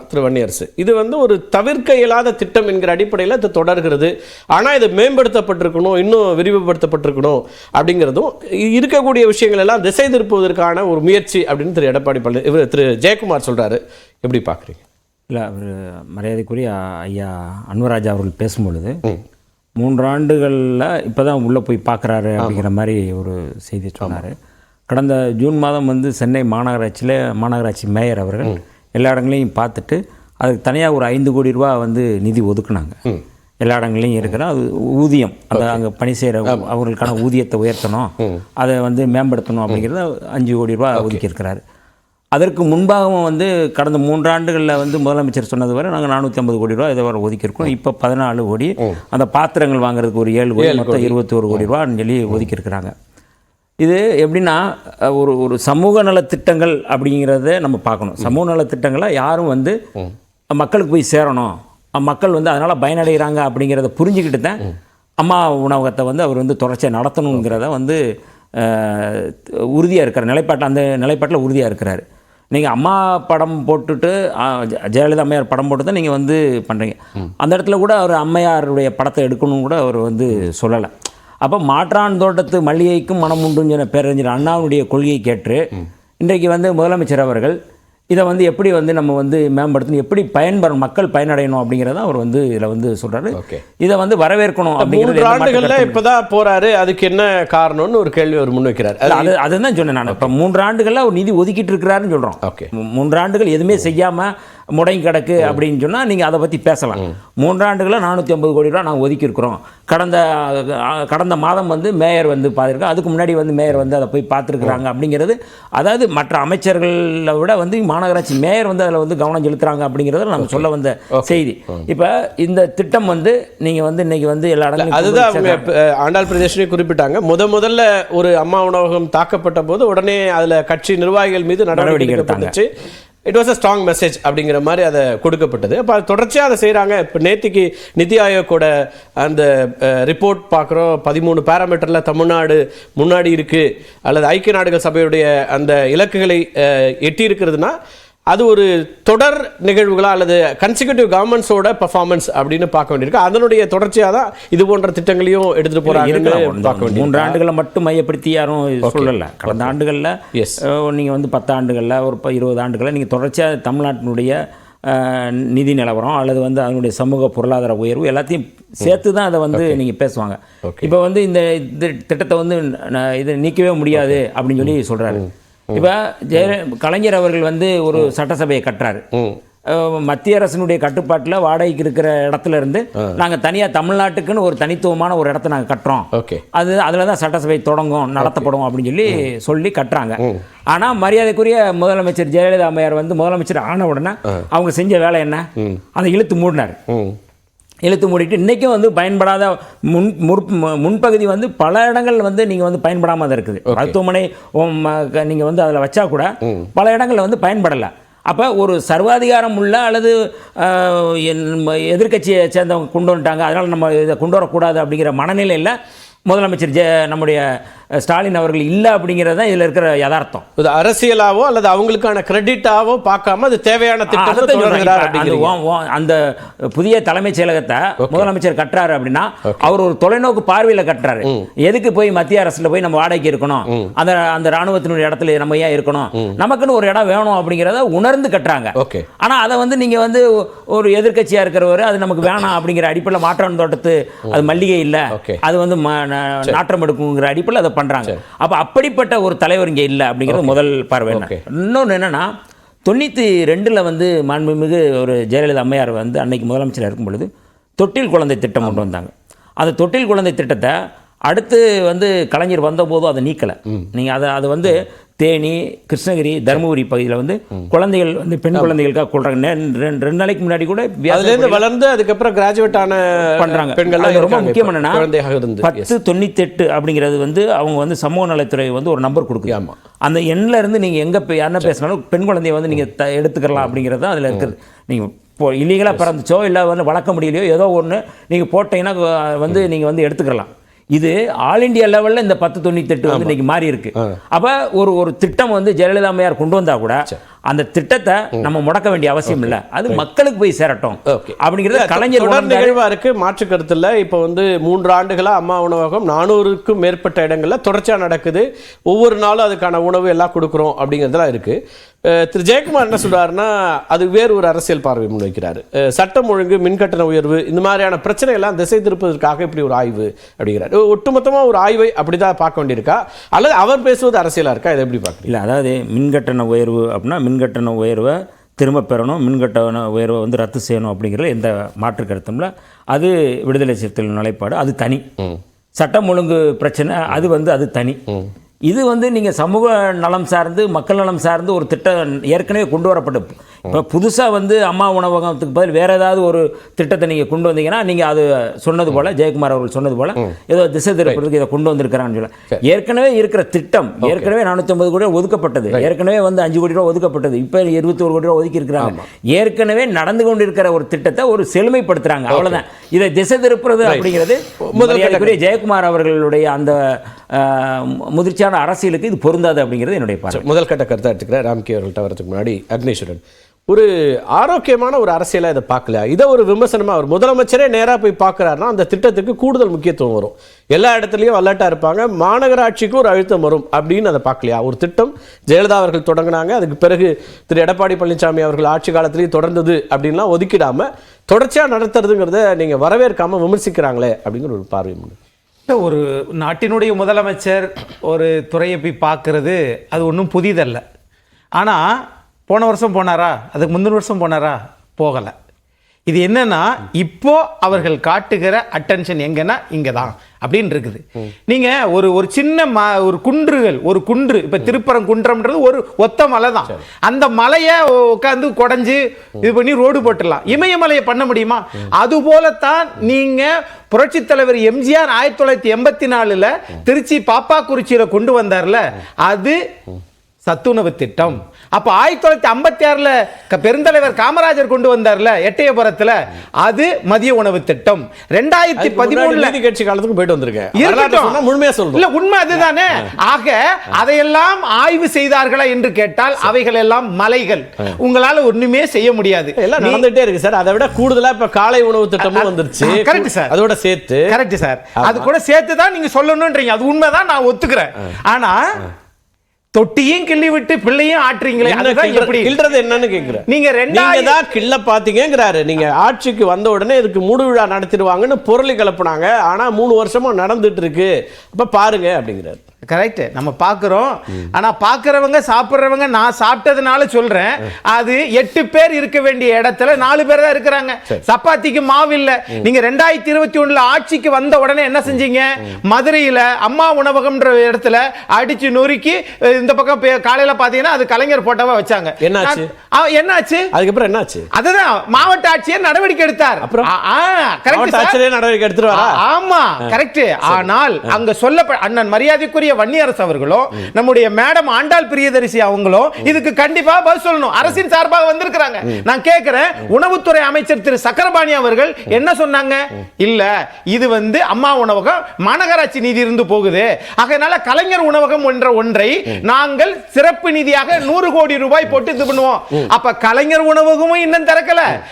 தான் திரு வன்னியரசு இது வந்து ஒரு தவிர்க்க இயலாத திட்டம் என்கிற அடிப்படையில் இது தொடர்கிறது. ஆனால் இது மேம்படுத்தப்பட்டிருக்கணும் இன்னும் விரிவுபடுத்தப்பட்டிருக்கணும் அப்படிங்கிறதும் இருக்கக்கூடிய விஷயங்கள் எல்லாம் திசை திருப்புவதற்கான ஒரு முயற்சி அப்படின்னு திரு எடப்பாடி பழனி இவர் திரு ஜெயக்குமார் சொல்றாரு. எப்படி பார்க்குறீங்க? இல்லை அவர் மரியாதைக்குரிய ஐயா அன்வராஜ் அவர்கள் பேசும்பொழுது மூன்றாண்டுகளில் இப்போ தான் உள்ளே போய் பார்க்குறாரு அப்படிங்கிற மாதிரி ஒரு செய்தி சொன்னார். கடந்த ஜூன் மாதம் வந்து சென்னை மாநகராட்சியில் மாநகராட்சி மேயர் அவர்கள் எல்லா இடங்களையும் பார்த்துட்டு அதுக்கு தனியாக ஒரு ஐந்து கோடி ரூபா வந்து நிதி ஒதுக்குனாங்க. எல்லா இடங்களையும் இருக்கிற அது ஊதியம். அந்த அங்கே பணி செய்கிற அவர்களுக்கான ஊதியத்தை உயர்த்தணும். அதை வந்து மேம்படுத்தணும் அப்படிங்கிறத அஞ்சு கோடி ரூபா ஒதுக்கியிருக்கிறாரு. அதற்கு முன்பாகவும் வந்து கடந்த மூன்றாண்டுகளில் வந்து முதலமைச்சர் சொன்னது வரை நாங்கள் நானூற்றி ஐம்பது கோடி ரூபா இதை வரை ஒதுக்கியிருக்கோம். இப்போ பதினாலு கோடி. அந்த பாத்திரங்கள் வாங்குறதுக்கு ஒரு ஏழு கோடி மொத்தம் இருபத்தி ஒரு கோடி ரூபான்னு சொல்லி ஒதுக்கியிருக்கிறாங்க. இது எப்படின்னா ஒரு ஒரு சமூக நலத்திட்டங்கள் அப்படிங்கிறத நம்ம பார்க்கணும். சமூக நலத்திட்டங்களை யாரும் வந்து மக்களுக்கு போய் சேரணும். மக்கள் வந்து அதனால் பயனடைகிறாங்க அப்படிங்கிறத புரிஞ்சுக்கிட்டு தான் அம்மா உணவகத்தை வந்து அவர் வந்து தொடர்ச்சியாக நடத்தணுங்கிறத வந்து உறுதியாக இருக்கார் நிலைப்பாட்டில் அந்த நிலைப்பாட்டில் உறுதியாக இருக்கிறாரு. நீங்கள் அம்மா படம் போட்டுட்டு ஜெயலலிதா அம்மையார் படம் போட்டு தான் நீங்கள் வந்து பண்ணுறீங்க அந்த இடத்துல கூட அவர் அம்மையாருடைய படத்தை எடுக்கணும்னு கூட அவர் வந்து சொல்லலை. அப்போ மாற்றான் தோட்டத்து மல்லிகைக்கும் மனம் உண்டுன்னு சொன்ன பேரறிஞர் அண்ணாவுடைய கொள்கையை கேட்டு இன்றைக்கு வந்து முதலமைச்சர் அவர்கள் இதை வந்து எப்படி வந்து நம்ம வந்து மேம்படுத்தணும் எப்படி பயன்பெறும் மக்கள் பயனடையணும் அப்படிங்கிறத அவர் வந்து இதில் வந்து சொல்கிறாரு. இதை வந்து வரவேற்கணும் மாற்று ஆண்டுகள்ல கருத்தும் இப்பதான் போறாரு அதுக்கு என்ன காரணம்னு ஒரு கேள்வி அவர் முன்வைக்கிறார் அது அதுதான் சொன்னேன் நான். இப்போ மூன்று ஆண்டுகளில் ஒரு நிதி ஒதுக்கிட்டு இருக்கிறாருன்னு சொல்கிறோம் ஓகே. மூன்று ஆண்டுகள் எதுவுமே செய்யாமல் முடங்கி கிடக்கு அப்படின்னு சொன்னால் நீங்கள் அதை பற்றி பேசலாம். மூன்றாண்டுகளில் நானூற்றி ஐம்பது கோடி ரூபா நாங்கள் ஒதுக்கியிருக்கிறோம். கடந்த கடந்த மாதம் வந்து மேயர் வந்து பார்த்துருக்கோம் அதுக்கு முன்னாடி வந்து மேயர் வந்து அதை போய் பார்த்துருக்குறாங்க அப்படிங்கிறது அதாவது மற்ற அமைச்சர்களை விட வந்து மாநகராட்சி மேயர் வந்து அதில் வந்து கவனம் செலுத்துறாங்க அப்படிங்கிறத நம்ம சொல்ல வந்த செய்தி. இப்போ இந்த திட்டம் வந்து நீங்கள் வந்து இன்னைக்கு வந்து எல்லா இடங்களும் அதுதான் ஆண்டாள் பிரதேசனே குறிப்பிட்டாங்க. முத முதல்ல ஒரு அம்மா உணவகம் தாக்கப்பட்ட போது உடனே அதுல கட்சி நிர்வாகிகள் மீது நடவடிக்கை எடுக்கப்பட்டுச்சு. It was a strong message அப்படிங்கிற மாதிரி அதை கொடுக்கப்பட்டது. அப்போ அது தொடர்ச்சியாக அதை செய்கிறாங்க இப்போ நேத்திக்கு நிதி ஆயோக்கோட அந்த ரிப்போர்ட் பார்க்குறோம். பதிமூணு பேராமீட்டரில் தமிழ்நாடு முன்னாடி இருக்குது அல்லது ஐக்கிய நாடுகள் சபையுடைய அந்த இலக்குகளை அஹ், எட்டி இருக்கிறதுனா அது ஒரு தொடர் நிகழ்வுகளா அல்லது கன்சிக்யூட்டிவ் கவர்மெண்ட்ஸோட பெர்ஃபார்மன்ஸ் அப்படின்னு பார்க்க வேண்டியிருக்கு. அதனுடைய தொடர்ச்சியாக தான் இது போன்ற திட்டங்களையும் எடுத்துட்டு போறாங்கன்னு இருக்கலாம். பார்க்க மூன்று ஆண்டுகளை மட்டும் மையப்படுத்தி யாரும் சொல்லலை. கடந்த ஆண்டுகளில் Yes. நீங்கள் வந்து பத்து ஆண்டுகளில் ஒரு இருபது ஆண்டுகளில் நீங்கள் தொடர்ச்சியாக தமிழ்நாட்டினுடைய நிதி நிலவரம் அல்லது வந்து அதனுடைய சமூக பொருளாதார உயர்வு எல்லாத்தையும் சேர்த்து தான் அதை வந்து நீங்கள் பேசுவாங்க. இப்போ வந்து இந்த திட்டத்தை வந்து இது நீக்கவே முடியாது அப்படின்னு சொல்லி சொல்கிறாரு இப்போ ஜெய கலைஞர் அவர்கள் வந்து ஒரு சட்டசபையை கட்டுறாரு. மத்திய அரசினுடைய கட்டுப்பாட்டில் வாடகைக்கு இருக்கிற இடத்துல இருந்து நாங்கள் தனியாக தமிழ்நாட்டுக்குன்னு ஒரு தனித்துவமான ஒரு இடத்த நாங்கள் கட்டுறோம். ஓகே. அது அதில் தான் சட்டசபை தொடங்கும் நடத்தப்படும் அப்படின்னு சொல்லி சொல்லி கட்டுறாங்க. ஆனால் மரியாதைக்குரிய முதலமைச்சர் ஜெயலலிதா அம்மையார் வந்து முதலமைச்சர் ஆன உடனே அவங்க செஞ்ச வேலை என்ன? அதை இழுத்து மூடினார். இழுத்து மூடிட்டு இன்றைக்கும் வந்து பயன்படாத முன் முற்- முன்பகுதி வந்து பல இடங்கள் வந்து நீங்கள் வந்து பயன்படாமல் தான் இருக்குது. மருத்துவமனை நீங்கள் வந்து அதில் வச்சா கூட பல இடங்களில் வந்து பயன்படலை. அப்போ ஒரு சர்வாதிகாரம் உள்ள அல்லது எதிர்க்கட்சியை சேர்ந்தவங்க கொண்டு வந்துட்டாங்க அதனால் நம்ம இதை கொண்டு வரக்கூடாது அப்படிங்கிற மனநிலையில் முதலமைச்சர் ஜெ நம்முடைய ஸ்டாலின் அவர்கள் இல்லை அப்படிங்கிறது தான் இதில் இருக்கிற யதார்த்தம். இது அரசியலாவோ அல்லது அவங்களுக்கான கிரெடிட்டாவோ பார்க்காம அது தேவையான இப்ப அந்த புதிய தலைமைச் செயலகத்தை முதலமைச்சர் கட்டுறாரு அப்படின்னா அவர் ஒரு தொலைநோக்கு பார்வையில கட்டுறாரு. எதுக்கு போய் மத்திய அரசுல போய் நம்ம வாடகைக்கு இருக்கணும்? அந்த அந்த ராணுவத்தினுடைய இடத்துல நம்ம ஏன் இருக்கணும்? நமக்குன்னு ஒரு இடம் வேணும் அப்படிங்கிறத உணர்ந்து கட்டுறாங்க. ஓகே. ஆனா அதை வந்து நீங்க வந்து ஒரு எதிர்க்கட்சியா இருக்கிறவர் அது நமக்கு வேணாம் அப்படிங்கிற அடிப்படையில் மாற்றான் தோட்டத்து அது மல்லிகை இல்ல. அது வந்து நாற்றம் எடுக்குங்கிற அடிப்படையில் அதை பண்றாங்க. அப்ப அப்படிப்பட்ட ஒரு தலைவர் இங்க இல்ல அப்படிங்கிறது முதல் பார்வை. இன்னொன்று என்னன்னா தொண்ணூற்றி ரெண்டில் வந்து மாண்புமிகு ஒரு ஜெயலலிதா அம்மையார் வந்து அன்னைக்கு முதலமைச்சர் இருக்கும் பொழுது தொட்டில் குழந்தை திட்டம் கொண்டு வந்தாங்க. அந்த தொட்டில் குழந்தை திட்டத்தை அடுத்து வந்து கலைஞர் வந்தபோதும் அதை நீக்கலை. நீங்கள் அதை அது வந்து தேனி கிருஷ்ணகிரி தருமபுரி பகுதியில் வந்து குழந்தைகள் வந்து பெண் குழந்தைகளுக்காக கொள்றாங்க. ரெண்டு நாளைக்கு முன்னாடி கூட வியாச அதுல இருந்து வளர்ந்து அதுக்கப்புறம் கிராஜுவேட் ஆன பண்றாங்க. பெண்கள் ரொம்ப முக்கியம் என்னன்னா பத்து தொண்ணூத்தி எட்டு அப்படிங்கிறது வந்து அவங்க வந்து சமூக நலத்துறை வந்து ஒரு நம்பர் கொடுக்குது. ஆமா. அந்த எண்ணில் இருந்து நீங்க எங்க போய் என்ன பேசினாலும் பெண் குழந்தைய வந்து நீங்க த- எடுத்துக்கலாம் அப்படிங்கிறது தான் அதுல இருக்குது. நீங்க இப்போ இல்லீகலாக பிறந்துச்சோ இல்லை வந்து வளர்க்க முடியலையோ ஏதோ ஒன்று நீங்க போட்டீங்கன்னா வந்து நீங்க வந்து எடுத்துக்கலாம் இது ஆல் இந்தியா லெவல்ல இந்த பத்து தொண்ணூத்தெட்டு வந்து இன்னைக்கு மாறி இருக்கு அப்ப ஒரு ஒரு திட்டம் வந்து ஜெயலலிதா அம்மையார் கொண்டு வந்தா கூட அந்த திட்டத்தை நம்ம முடக்க வேண்டிய அவசியம் இல்லை. அது மக்களுக்கு போய் சேரட்டும். அப்படிங்கிறத கலைஞர் தொடர். நிகழ்வா இருக்கு மாற்று கருத்து இல்ல. இப்போ வந்து மூன்று ஆண்டுகளா அம்மா உணவகம் நானூறுக்கும் மேற்பட்ட இடங்கள்ல தொடர்ச்சியா நடக்குது. ஒவ்வொரு நாளும் அதுக்கான உணவு எல்லாம் கொடுக்குறோம் அப்படிங்கிறதுலாம் இருக்கு. திரு ஜெயக்குமார் என்ன சொல்றாருன்னா அது வேறு ஒரு அரசியல் பார்வை முன்வைக்கிறாரு. சட்டம் ஒழுங்கு மின்கட்டண உயர்வு இந்த மாதிரியான பிரச்சனை எல்லாம் திசை திருப்பதற்காக இப்படி ஒரு ஆய்வு அப்படிங்கிறாரு. ஒட்டுமொத்தமா ஒரு ஆய்வை அப்படிதான் பார்க்க வேண்டியிருக்கா? அல்லது அவர் பேசுவது அரசியலா இருக்கா? இதை எப்படி பார்க்குறீங்க? இல்லை அதாவது மின்கட்டண உயர்வு அப்படின்னா மின்கட்டண உயர்வை திரும்ப பெறணும் மின்கட்டண உயர்வை வந்து ரத்து செய்யணும் அப்படிங்கிறது எந்த மாற்று கருத்தும் இல்லை. அது விடுதலை சிறுத்தைகள் நிலைப்பாடு அது தனி. சட்டம் ஒழுங்கு பிரச்சனை அது வந்து அது தனி. இது வந்து நீங்கள் சமூக நலம் சார்ந்து மக்கள் நலம் சார்ந்து ஒரு திட்டம் ஏற்கனவே கொண்டு வரப்பட்டு. இப்போ புதுசாக வந்து அம்மா உணவகத்துக்கு பதில் வேறு ஏதாவது ஒரு திட்டத்தை நீங்கள் கொண்டு வந்தீங்கன்னா நீங்கள் அது சொன்னது போல் ஜெயக்குமார் அவர்கள் சொன்னது போல் ஏதோ திசை திருப்பறதுக்கு இதை கொண்டு வந்திருக்கிறான்னு சொல்ல. ஏற்கனவே இருக்கிற திட்டம் ஏற்கனவே நானூற்றம்பது கோடி ரூபா ஒதுக்கப்பட்டது. ஏற்கனவே வந்து அஞ்சு கோடி ரூபா ஒதுக்கப்பட்டது. இப்போ இருபத்தி ஒரு கோடி ரூபா ஒதுக்கி இருக்கிறாங்க ஏற்கனவே நடந்து கொண்டிருக்கிற ஒரு திட்டத்தை ஒரு செழுமைப்படுத்துறாங்க. அவ்வளவுதான். இதை திசை திருப்புறது அப்படிங்கிறது முதல் மரியாதைக்குரிய ஜெயக்குமார் அவர்களுடைய அந்த முதிர்ச்சியான அரசியலுக்கு இது பொருந்தாது அப்படிங்கிறது என்னுடைய பார்வை. முதல் கட்ட கருத்தாக எடுத்துக்கிறேன். ராம்கே அவர்கள்ட்ட வரதுக்கு முன்னாடி அக்னேஸ்வரன். ஒரு ஆரோக்கியமான ஒரு அரசியலாக இதை பார்க்கல. இதை ஒரு விமர்சனமாக அவர் முதலமைச்சரே நேராக போய் பார்க்கறாருன்னா அந்த திட்டத்துக்கு கூடுதல் முக்கியத்துவம் வரும். எல்லா இடத்துலையும் வல்லட்டா இருப்பாங்க. மாநகராட்சிக்கு ஒரு அழுத்தம் வரும் அப்படின்னு அதை பார்க்கலையா? ஒரு திட்டம். ஜெயலலிதா அவர்கள் தொடங்கினாங்க. அதுக்கு பிறகு திரு எடப்பாடி பழனிசாமி அவர்கள் ஆட்சி காலத்திலேயே தொடர்ந்தது அப்படின்லாம் ஒதுக்கிடாம தொடர்ச்சியாக நடத்துறதுங்கிறத நீங்கள் வரவேற்காமல் விமர்சிக்கிறாங்களே அப்படிங்கிற ஒரு பார்வை ஒரு நாட்டினுடைய முதலமைச்சர் ஒரு துறையை போய் பார்க்கறது அது ஒன்றும் புதிதல்ல. ஆனால் போன வருஷம் போனாரா? அதுக்கு முந்தின வருஷம் போனாரா? போகலை. இது என்னன்னா இப்போ அவர்கள் காட்டுகிற அட்டென்ஷன் எங்கன்னா இங்கே தான் அப்படின்னு இருக்குது. நீங்க ஒரு ஒரு சின்ன ம ஒரு குன்றுகள் ஒரு குன்று இப்ப திருப்பரங்குன்றம்ன்றது ஒரு ஒத்த மலை தான் அந்த மலையை உட்காந்து குடஞ்சு இது பண்ணி ரோடு போட்டுடலாம். இமயமலையை பண்ண முடியுமா? அது போலத்தான் நீங்க புரட்சித் தலைவர் எம்ஜிஆர் ஆயிரத்தி தொள்ளாயிரத்தி எண்பத்தி நாலுல திருச்சி பாப்பாக்குறிச்சியில கொண்டு வந்தார்ல அது சத்துணவு திட்டம். அப்ப ஆயிரத்தி தொள்ளாயிரத்தி ஐம்பத்தி ஆறுல பெருந்தலைவர் காமராஜர் கொண்டு வந்தார்ல எட்டயபுரத்துல. அது மதிய உணவு திட்டம். ரெண்டாயிரத்தி பதிமூணுல நீதி கட்சி காலத்துக்கு போயிட்டு வந்திருக்கேன். வரலாற்றை இருக்கட்டும். சொன்னா முழுமையா சொல்லணும் இல்ல உண்மை அதுதானே. ஆக அதையெல்லாம் ஆய்வு செய்தார்களா என்று கேட்டால் அவைகள் எல்லாம் மலைகள். உங்களால ஒண்ணுமே செய்ய முடியாது. எல்லாம் நடந்துட்டே இருக்கு சார். அதை விட கூடுதலா இப்ப காலை உணவு திட்டமும் வந்துருச்சு. correct sir. அதோட சேர்த்து. கரெக்ட் சார் அது கூட சேர்த்து தான் நீங்க சொல்லணும்ன்றீங்க அது உண்மைதான் நான் ஒத்துக்கிறேன். ஆனா தொட்டியும் கிள்ளி விட்டு பிள்ளையும் ஆட்டுறீங்களே அதுதான் எப்படி? கிள்றது என்னன்னு கேக்குறேன் நீங்க ரெண்டாயிரம் தான் கிள்ள பாத்தீங்கங்கிறாரு. நீங்க ஆட்சிக்கு வந்த உடனே இதுக்கு மூடு விழா நடத்திடுவாங்கன்னு பொருளை கிளப்புனாங்க. ஆனா மூணு வருஷமா நடந்துட்டு இருக்கு. அப்ப பாருங்க அப்படிங்கிறாரு. கரெக்ட் நம்ம பார்க்குறோம். ஆனா பார்க்குறவங்க சாப்பிட்றவங்க நான் சாப்பிட்டதுனால சொல்றேன். அது எட்டு பேர் இருக்க வேண்டிய இடத்துல நாலு பேர் தான் இருக்கிறாங்க. சப்பாத்திக்கு மாவு இல்ல. நீங்க ரெண்டாயிரத்தி இருபத்தி ஒண்ணுல ஆட்சிக்கு வந்த உடனே என்ன செஞ்சீங்க? மதுரையில அம்மா உணவகம்ன்ற இடத்துல அடிச்சு நொறுக்கி இந்த பக்கம் காலையில பாத்தீங்கன்னா அது கலைஞர் போட்டோவா வச்சாங்க. என்னாச்சு? என்னாச்சு? அதுக்கப்புறம் என்னாச்சு? அதுதான். மாவட்ட ஆட்சியர் நடவடிக்கை எடுத்தார். ஆட்சியரே நடவடிக்கை எடுத்துட்டு வரா ஆ- ஆமா கரெக்ட் ஆனால் அங்க சொல்ல அண்ணன் மரியாதைக்குரிய வன்னியரசு அவர்களும் நம்முடைய மேடம் ஆண்டாள் பிரியதரிசி அவங்களோ இதுக்கு கண்டிப்பா பதில் சொல்லணும். அரசின் சார்பாக வந்திருக்கிறாங்க. நான் கேட்கிறேன் உணவுத்துறை அமைச்சர் திரு சக்கரபாணி அவர்கள் என்ன சொன்னாங்க? இல்ல இது வந்து அம்மா உணவகம் மாநகராட்சி நிதி இருந்து போகுது. அதனால கலைஞர் உணவகம் என்ற ஒன்றை நாங்கள் சிறப்பு நிதியாக நூறு கோடி ரூபாய் போட்டு இது பண்ணுவோம். அப்ப கலைஞர் உணவகமும் இன்னும் திறக்கல.